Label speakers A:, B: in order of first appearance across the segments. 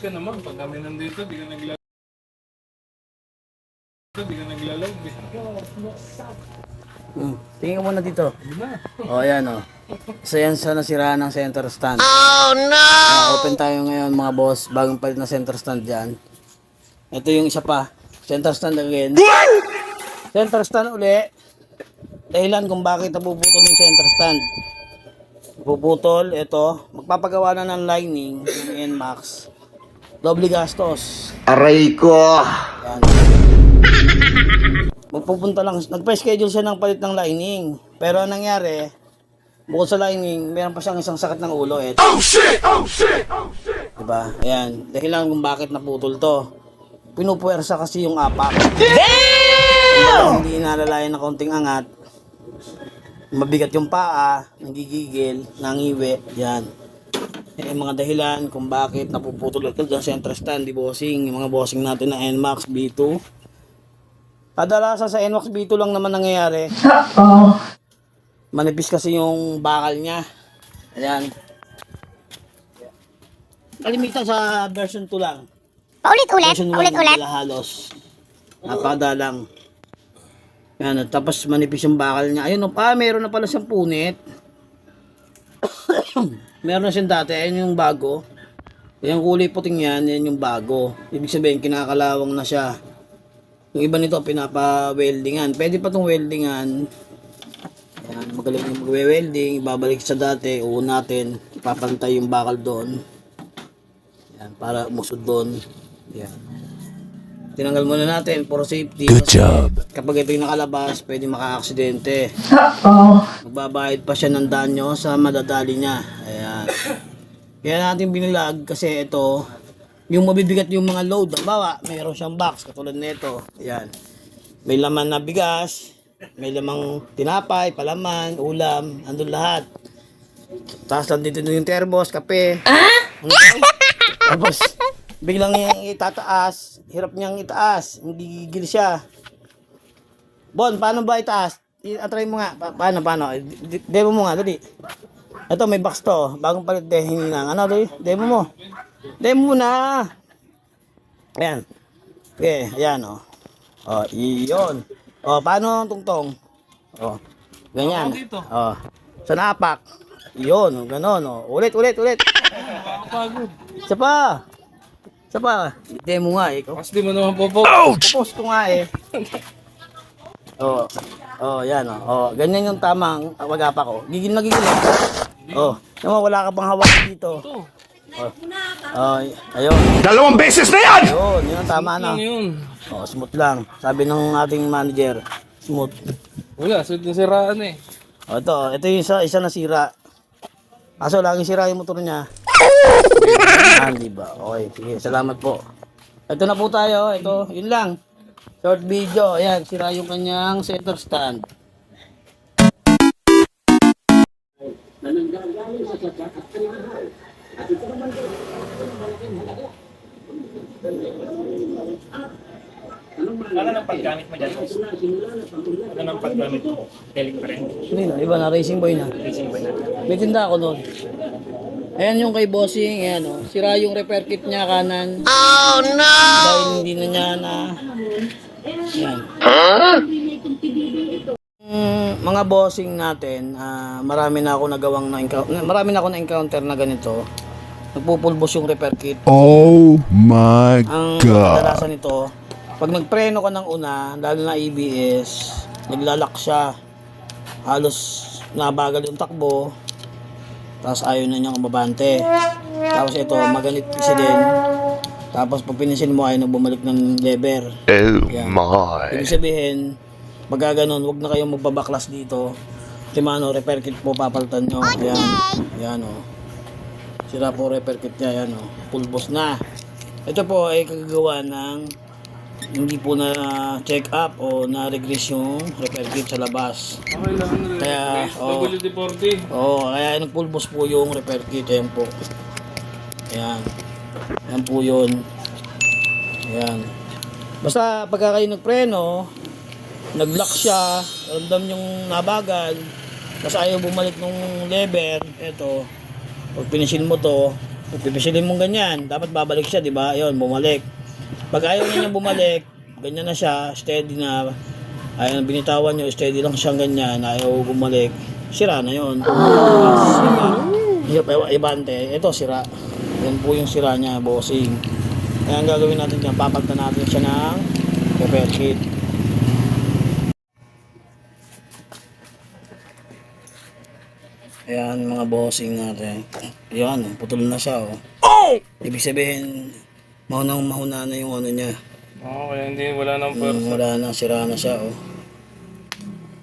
A: Ka naman. Pag kami nandito, di ka naglag. Di ka naglalag.
B: Hmm. Tingin ka muna dito. O, oh, ayan o. So, yan sa nasiraan ng center stand. Oh, no! open tayo ngayon mga boss. Bagong palit na center stand dyan. Ito yung isa pa. Center stand again. Center stand uli. Dahilan kung bakit napuputol yung center stand. Puputol, ito. Magpapagawa na ng lining ng NMAX. Doble gastos.
C: Aray ko!
B: Yan. Magpupunta lang, nagpa-schedule siya ng palit ng lining. Pero ang nangyari, bukod sa lining, meron pa siyang isang sakit ng ulo. Eh. Oh shit! Oh shit! Oh shit! Diba? Ayan. Dahil lang kung bakit naputol to. Pinupuwersa kasi yung apak. Damn! Hindi inalalayan ng konting angat. Mabigat yung paa, nagigigil, nangiwi. Yan. Yan yung mga dahilan kung bakit napuputol agad ang center stand, di bossing. Yung mga bossing natin na NMAX B2. Kadalasan sa NMAX B2 lang naman nangyayari. Manipis kasi yung bakal niya. Ayan. Kalimitan sa version 2 lang.
D: Paulit-ulit,
B: Version 1
D: ulit-ulit.
B: wala halos. Napakadalang. Yan, at tapos manipis yung bakal niya. Ayun, oh, pa, meron na pala siyang punit. meron na siyang dati. Ayun yung bago. Yung kulay puting yan, yan yung bago. Ibig sabihin, kinakalawang na siya. Yung iba nito, pinapa-weldingan. Pwede pa itong weldingan. Yan, magaling yung magwe-welding. Ibabalik sa dati, uun natin. Ipapantay yung bakal doon. Yan, para umusod doon. Yan. Tinanggal muna natin for safety. Good job. Kapag ito yung nakalabas, pwede maka-aksidente. Magbabayad pa siya ng danyo sa madadali niya. Ayan. Kaya natin binilag kasi ito, yung mabibigat yung mga load. Halimbawa, mayroon siyang box katulad nito. Ayan. May laman na bigas, may lamang tinapay, palaman, ulam, andun lahat. Tapos nandito yung terbos, kape. Ba? Tapos, biglang yung itataas, hirap niyang itaas, hindi gigil siya. Bon, paano ba itaas? I-try mo nga. Pa- paano, paano? Demo mo nga, dali. Ito, may box to. Bagong palit de, hininang. Ano, dali? Demo mo. Demo mo na. Ayan. Okay, ayan, oh. Oh, iyon. Oh, paano tungtong? Oh, ganyan. Oh, sa napak. Iyon, ganon, oh. Ulit, ulit, ulit. Isa pa. Isa pa. Demo nga, eh.
A: Kasi di mo naman popo.
B: Post ko nga eh. Oh. Oh, yan oh. Oh, ganyan yung tamang wagapa ko. Gigil na gigil. Oh, naman wala ka pang hawak dito.
A: Ito.
B: Oh. Oh, ayun.
C: Dalawang beses na yan!
B: Ayun, yun ang tama na.
A: Yun?
B: Oh, smooth lang. Sabi ng ating manager, smooth.
A: Wala. So, yung siraan eh.
B: Oh, ito, ito yung isa, isa na sira. Kaso laging sira yung motor niya. Ah, di ba? Okay, sige, salamat po. Ito na po tayo, ito, yun lang. Short video, ayan, sira yung kanyang center stand.
E: Ano nang paggamit mo dyan? Ano nang paggamit mo? Galing pa rin.
B: Hindi na, iba na, racing boy na.
E: Racing ba na?
B: May tinda ako noon. Ayan yung kay bossing, ayan o. Sira yung repair kit niya kanan. Oh no! Dahil hindi na niya na... Ayan. Mm, mga bossing natin, ah, marami na ako nagawang na marami na ako na encounter na ganito. Nagpupulbos yung repair kit.
C: Oh my
B: Ang kadalasan nito, pag nagpreno ka ng una, lalo na ABS, naglalak siya. Halos nabagal yung takbo. Tapos ayaw na niyang mabante. Tapos ito, maganit kasi din. Tapos pag pinisil mo, ayaw na bumalik ng lever.
C: Oh
B: Yan.
C: my.
B: Ibig sabihin, pag gaganon, huwag na kayong magbabaklas dito. Kasi mano, repair kit po papalitan nyo. Ayan. Ayan o. Sira po repair kit niya. Ayan o. Pulbos na. Ito po ay kagagawa ng hindi po na check up o na regress yung repair kit sa labas.
A: Okay lang.
B: Kaya, oh.
A: WD-40.
B: Oo, kaya nagpulbos po yung repair kit. Ayan po. Ayan. Ayan po yun. Ayan. Basta pagka kayo nagpreno, nag-lock siya, ramdam yung nabagal, tapos ayaw bumalik nung lever, eto, pag pinisil mo to, Pipisilin mong ganyan. Dapat babalik siya, di ba? Ayun, bumalik. Pag ayaw niya bumalik, ganyan na siya, steady na. Ayaw binitawan niyo, steady lang siyang ganyan, ayaw bumalik. Sira na yun. Iba- Ibante, ito sira. Yan po yung sira niya, bossing. Kaya ang gagawin natin dyan, papagta natin siya ng repair kit. Ayan mga bossing natin. Ayan, putol na siya oh. Ibig sabihin, maunang mahuna na yung ano niya.
A: Oo, kaya hindi, wala nang
B: Mm,
A: pwersa.
B: wala na, sira na siya oh.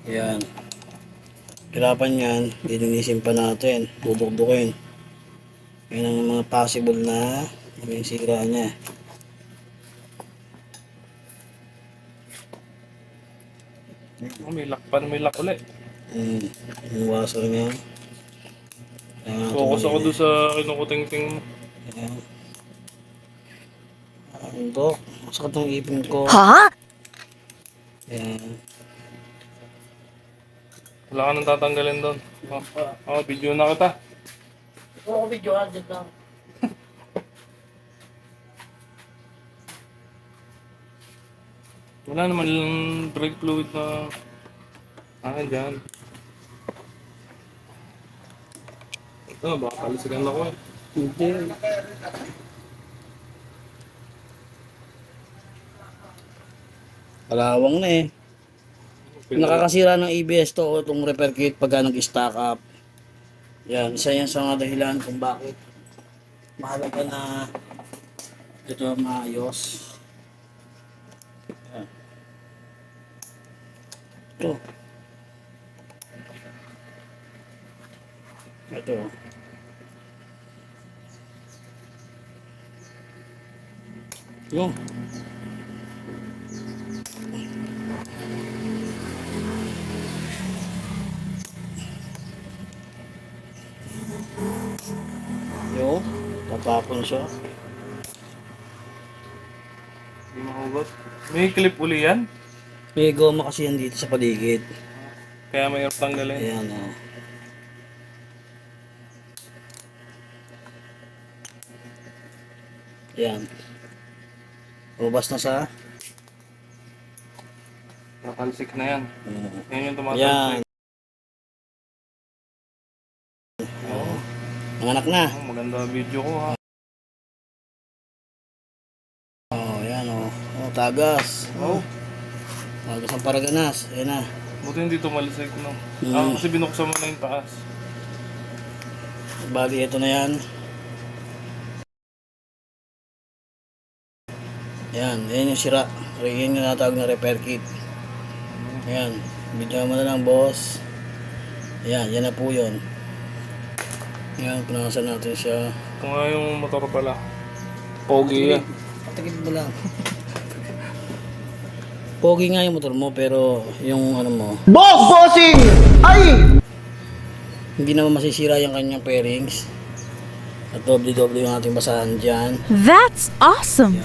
B: Ayan. Hirapan yan, lilinisin pa natin, dudukdukin. Yan ang mga possible na maging sira niya.
A: Oh, may lock pa, may lock ulit.
B: Mm, yung washer niya.
A: Focus ako doon sa kinukuting-ting mo.
B: Ayan. To. Masakit ang ipin ko.
D: Huh?
B: Ayan.
A: Wala ka nang tatanggalin doon. Oh, oh, video na kita.
B: Oo, video agad lang.
A: Wala naman yung brake fluid na... Ah, dyan. Ito, baka talisigan ako eh.
B: Hindi. Kalawang na eh. Nakakasira ng ABS to o itong repair kit pagka nag-stack up. Yan, isa yan sa mga dahilan kung bakit mahalaga na ito maayos. Yan. Ito. Ito. Yung. Yung. Tatapon siya.
A: Hindi mahugot. May clip uli yan.
B: May goma kasi yan dito sa paligid.
A: Kaya may tanggalin.
B: Ayan o. Ayan. Ubas na sa...
A: Tatalsik na yan.
B: Mm.
A: Yan yung tumatalsik.
B: Nanganak na.
A: Oh, maganda video ko ha.
B: Tagas.
A: Oh,
B: Tagas ang paraganas. Ayan na.
A: buti hindi tumalisik no.
B: Mm.
A: Ah, kasi binuksan mo na yung taas.
B: Bali, ito na yan. Ayan, ayan yung sira. Yan yung natawag na repair kit. Ayan, video mo na lang boss. Ayan, yan na po yun. Ayan, punasan natin siya.
A: Ito nga yung motor pala. Pogi yan.
B: Patikit mo lang. Pogi nga yung motor mo pero yung ano mo,
C: Boss bossing! Ay!
B: hindi naman masisira yung kanyang pairings. At doble-doble yung ating basahan dyan.
D: That's awesome.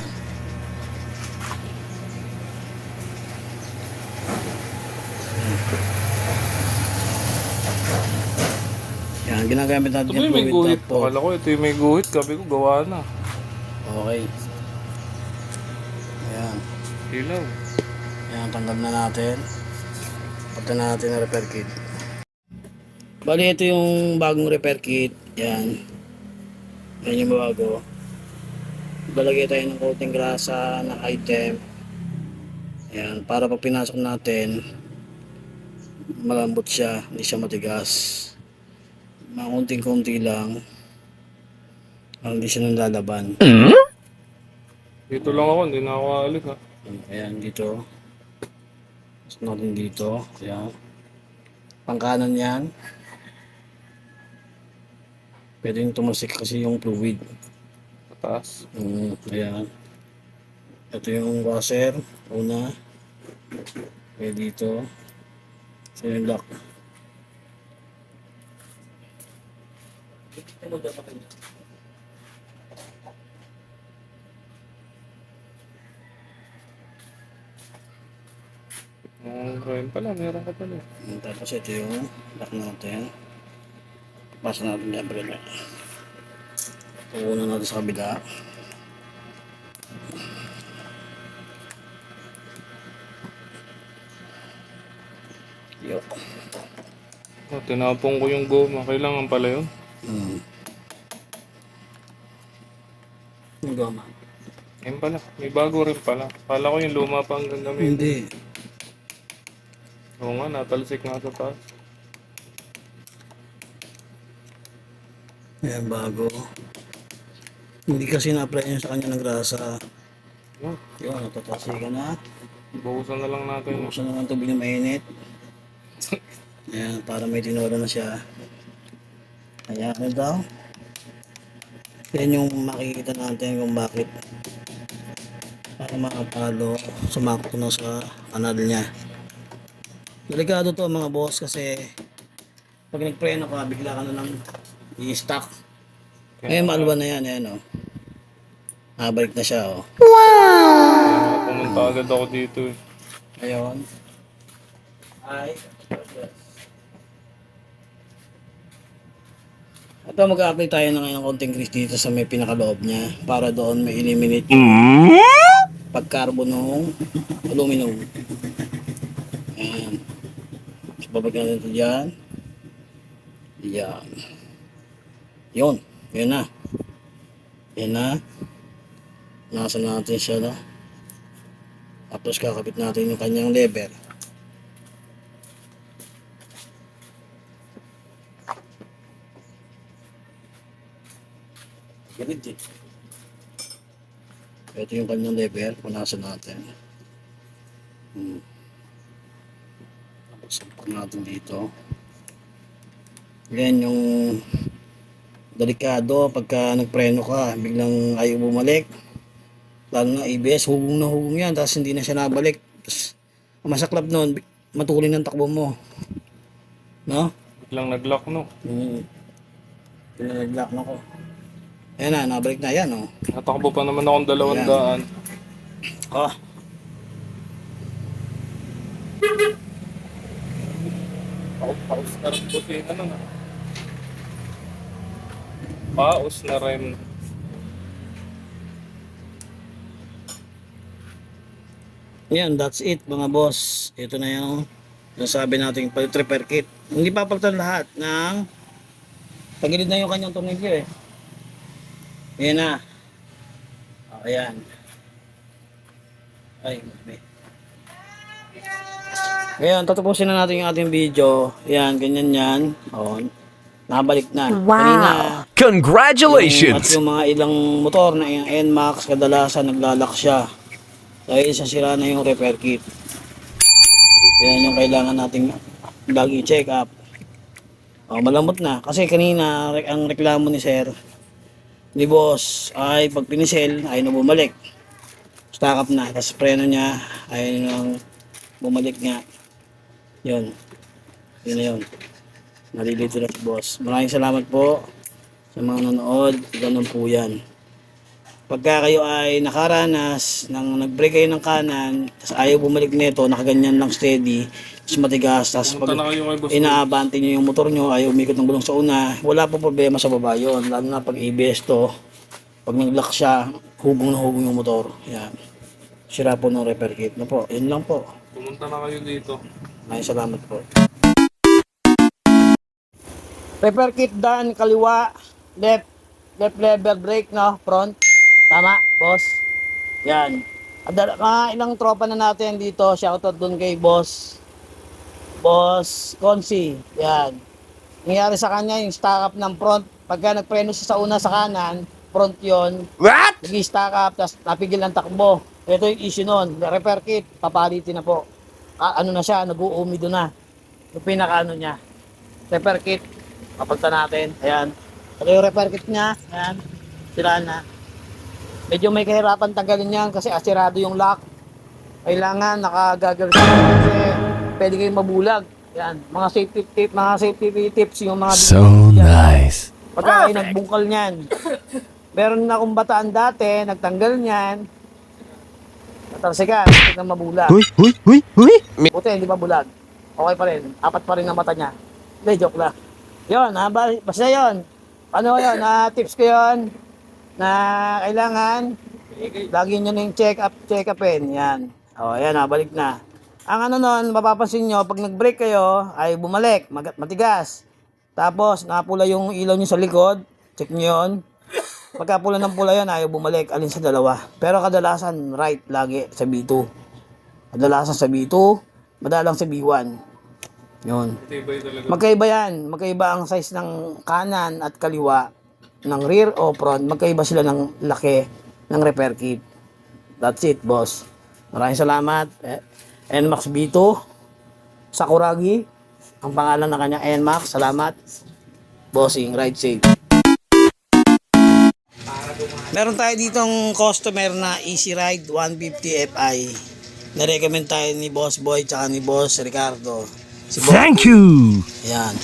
B: Yan, ginagamit natin yung
A: yung may
B: fluid
A: guhit?
B: top po.
A: Akala ko ito yung may guhit. Sabi ko gawa na.
B: Okay. Ayan.
A: Ilaw.
B: Ayan, tanggal na natin. Pagka natin na repair kit. Bali, ito yung bagong repair kit. Yan. Yan yung bago. Balagay tayo ng coating grasa na item. Yan, para pag pinasok natin, malambot siya, hindi siya matigas. Mga konting-konti lang. Ang hindi siya nalalaban.
A: Dito lang ako. Hindi na ako aalis ha.
B: Ayan, dito. Natin dito. Ayan. Pangkanan yan. Pwede yung tumasik kasi yung fluid.
A: Sa taas.
B: Mm, ayan. Ito yung washer. Una. Kaya dito. Ito yung lock.
A: Ang pala. Meron ka pala.
B: Mm, Tapos ito yung lock natin. Pasa natin yung brother. Puno natin sa kabila. Yo.
A: Oh, tinapong ko yung goma. Kailangan pala yun.
B: Hmm. Yung goma.
A: Ayun pala. May bago rin pala. Kala ko yung luma pa ang gagamitin.
B: Hindi.
A: Oo nga, natalsik nga sa taas.
B: Ayan, bago. Hindi kasi na-apply sa kanya ng grasa.
A: Yun.
B: Yun, natatasikan na.
A: Buhusan na lang natin.
B: Buksan naman tubig na mainit. Ayan, para may tinuro na siya. Ayan, ano daw? Yan yung makikita natin kung bakit para makapalo sumakto na sa kanal niya. Delikado to mga boss kasi pag nagpreno ka, bigla ka na lang i-stuck. Ngayon maalwa na yan, ayan o. Nabalik na siya o.
A: Kaya pumunta agad ako dito eh.
B: Ngayon. Ay. Ito mag-a-apply tayo na ngayon ng konting grease dito sa may pinakaloob niya para doon may eliminate yung pagkarbon ng aluminum. Babagyan natin dyan. Yan. Yun. Yun na. Yan na. Nasa natin siya na. Tapos kakapit natin yung kanyang lever. Ganit eh. Ito yung kanyang lever. Punasan natin. Hmm. Sampak natin dito. Yan yung delikado pagka nagpreno ka, biglang ayaw bumalik. Lalo na ABS, hugong na hugong yan, tapos hindi na siya nabalik. Tapos, masaklap nun, matulin ang takbo mo. No?
A: Biglang nag-lock no.
B: Hmm. Pinag-lock na ko. Ayan na, nabalik na yan, oh.
A: Natakbo pa naman akong dalawang
B: Ayan.
A: daan.
B: Ah,
A: Rin buti. Na? Paus na rin.
B: yan, that's it, mga boss. Ito na yung nasabi natin palit repair kit. Hindi papalitan lahat ng tagilid na yung kanyang tumigil eh. Ayan na. Oh, ayan. Ay, may. Ngayon, tatapusin na natin yung ating video. Ayan, ganyan yan. Oh, nabalik na. Wow. Kanina, At
D: Congratulations!
B: yung mga ilang motor na yung NMAX, kadalasan naglalak siya. Dahil sa sira na yung repair kit. Yan yung kailangan nating lagi check up. Oh, malambot na. Kasi kanina, ang reklamo ni sir, ni boss, ay pag pinisel, ay na bumalik. Stack up na. Tapos preno niya, ay nang bumalik nga. Yun. Yun na yun. Nalilito na si boss. Maraming salamat po sa mga nanood. Ganun po yan. Pagka kayo ay nakaranas nang nag-break kayo ng kanan, tapos ayaw bumalik nito, nakaganyan lang steady, tapos matigas, tapos
A: na
B: pag inaabante nyo yung motor nyo, ayaw umikot ng gulong sa una, wala po problema sa baba yun. Lalo na pag ABS to, pag nag-lock siya, hugong na hugong yung motor. Yan. Sira po ng repair kit. No po, yun lang po.
A: Pumunta na kayo dito.
B: Maraming salamat po. Repair kit done, kaliwa, left, left lever brake, no, front. Tama, boss. Yan. Adala, mga ilang tropa na natin dito, shoutout dun kay boss. Boss Consi. Yan. Nangyari sa kanya yung stock up ng front. Pagka nagpreno siya sa una sa kanan, front yon
D: What?
B: nag-stack up, tapos napigil ang takbo. Ito yung issue nun. Repair kit, papalitin na po. Ah, ano na siya, nag-uumido na. Yung pinaka ano niya. Repair kit, papagta natin. Ayan. Ito yung repair kit niya. Ayan. Sira na. Medyo may kahirapan tanggalin yan kasi asirado yung lock. Kailangan nakagagal siya kasi pwede kayong mabulag. Yan, mga safety tip, mga safety tips yung mga
D: So
B: yan.
D: nice.
B: Pagka kayo nagbungkal niyan. Meron na akong bataan dati, nagtanggal niyan. Natalsikan, hindi na mabulag.
D: Huy, huy, huy, huy.
B: Buti, hindi pa bulag. Okay pa rin. Apat pa rin ang mata niya. Hindi, joke lang. Yun, ha, ba- basta yun. Ano yun, na tips ko yun. na kailangan lagi nyo na yung check up, check upin. Yan. O, yan na, balik na. Ang ano nun, mapapansin nyo, pag nag-brake kayo, ay bumalik, mag- matigas. Tapos, napula yung ilaw nyo sa likod, check nyo yun. Pagka pula ng pula yun, ayaw bumalik, alin sa dalawa. Pero kadalasan, right lagi sa B2. Kadalasan sa B2, madalang sa B1. Yun. Magkaiba yan. Magkaiba ang size ng kanan at kaliwa ng rear o front. Magkaiba sila ng laki ng repair kit. That's it, boss. Maraming salamat. Eh, NMAX B2. Sakuragi. Ang pangalan na kanya, NMAX. Salamat. Bossing, ride safe. Meron tayo ditong customer na Easy Ride 150 Fi. Na-recommend tayo ni Boss Boy tsaka ni Boss Ricardo. Si Boss
D: Thank you.
B: Yan.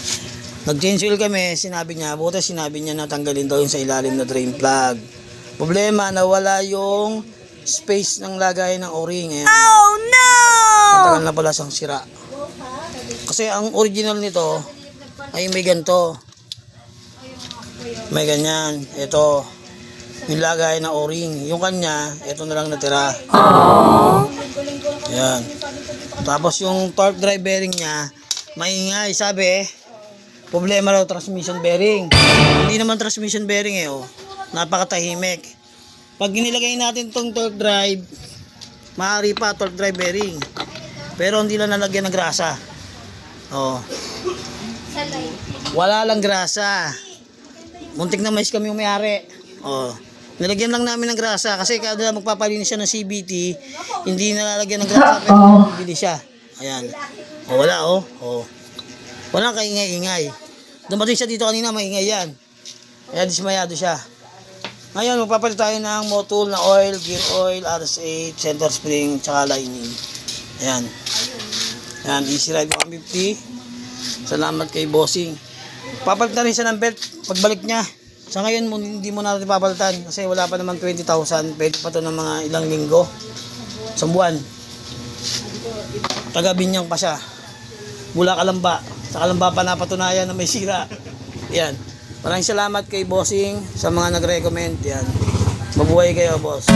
B: Nag-change oil kami, sinabi niya, buta sinabi niya na tanggalin daw yung sa ilalim na drain plug. Problema, nawala yung space ng lagay ng o-ring. Ayan. Oh no! Matagal na pala siyang sira. Kasi ang original nito ay may ganito. May ganyan. Ito. Yung lagay ng o-ring. Yung kanya, ito na lang natira. Yan. Tapos yung torque drive bearing niya, maingay, sabi, problema raw transmission bearing. Hindi naman transmission bearing eh, oh. Napakatahimik. Pag nilagay natin tong torque drive, maaari pa torque drive bearing. Pero hindi lang nalagyan ng grasa. Oh. Wala lang grasa. Muntik na mais kami umayari. Oh. Nilagyan lang namin ng grasa kasi kada magpapalinis siya ng CBT, hindi nalalagyan ng grasa pero bili siya. Ayan. O wala oh. Oh. Wala kaingay-ingay. Dumating siya dito kanina, maingay yan. Kaya dismayado siya. Ngayon, magpapalit tayo ng motul na oil, gear oil, RS8, center spring, tsaka lining. Ayan. Ayan, easy ride 150. Salamat kay bossing. Papalit na rin siya ng belt pagbalik niya. Sa ngayon, hindi mo natin papalitan kasi wala pa naman 20,000. Pwede pa to ng mga ilang linggo. Sa buwan. Taga Binyang pa siya. Mula Kalamba. Sa Kalamba pa napatunayan na may sira. Yan. Maraming salamat kay Bossing sa mga nag-recommend. Yan. Mabuhay kayo, boss.